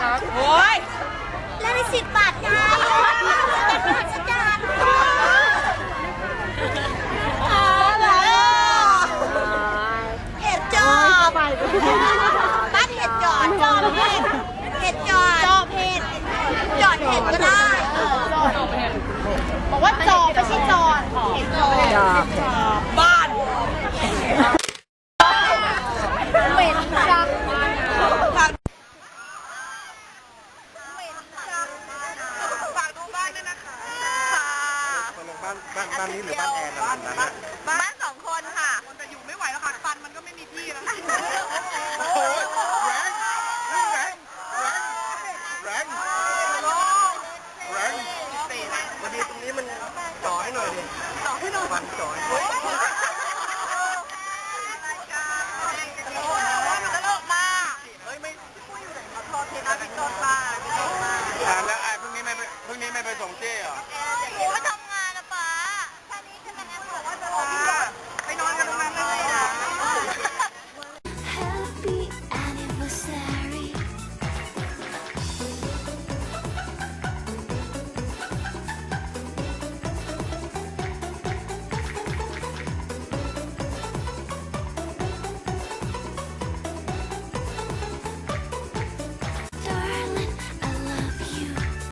ครับ โอ้ยแล้วในสิบบาทไงเป็นมหัศจรอ๋อเหรอเอ็ดจ้าไป บ้านบ้านนี้หรือบ้านแอนบ้านนั้นบ้านสองคนค่ะ คนแต่อยู่ไม่ไหวแล้วค่ะฟันมันก็ไม่มีที่แล้วแรงแรงแรงแรงแรงวันนี้ตรงนี้มันจ่อยหน่อยดิจ่อยหน่อยฟันจ่อย